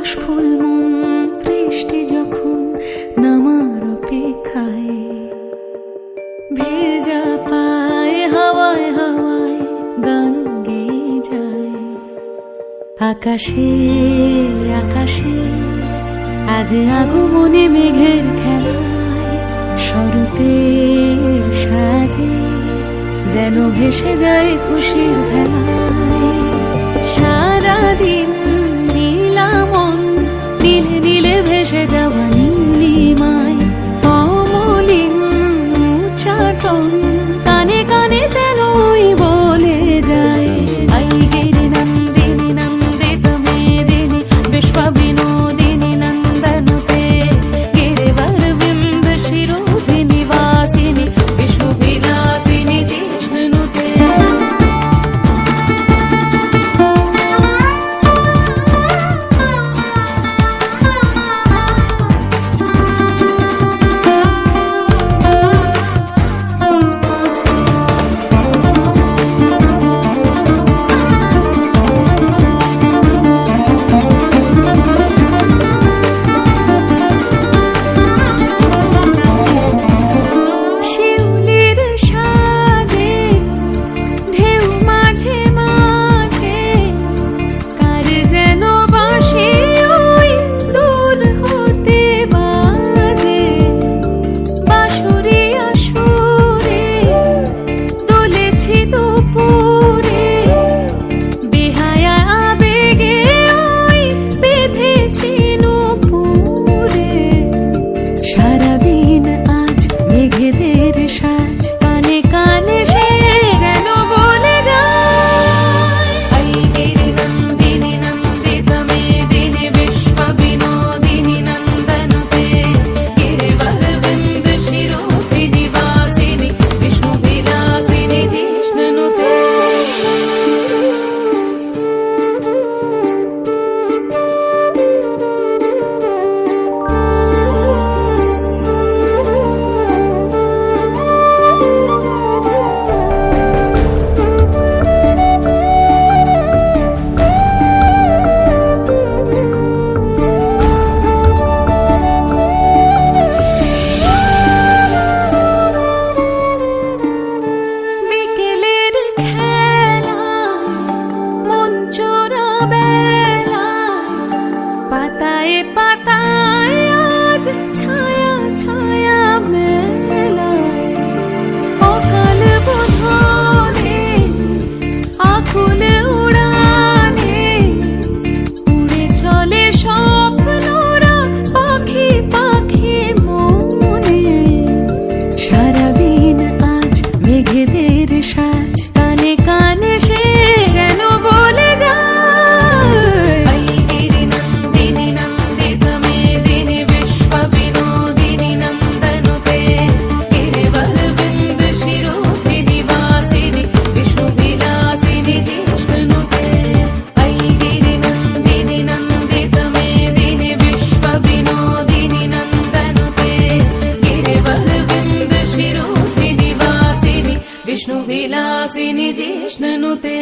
ফুল, মন দৃষ্টি যখন নামার অপেক্ষায়, ভেজা পায় হাওয়ায় হাওয়ায় গান গেয়ে যায়। আকাশে আকাশে, আজ আগমনে মেঘের খেলায়, শরতের সাজে যেন ভেসে যায় খুশির ভেলায়। সারাদিন न्यासिनि जिष्णनुते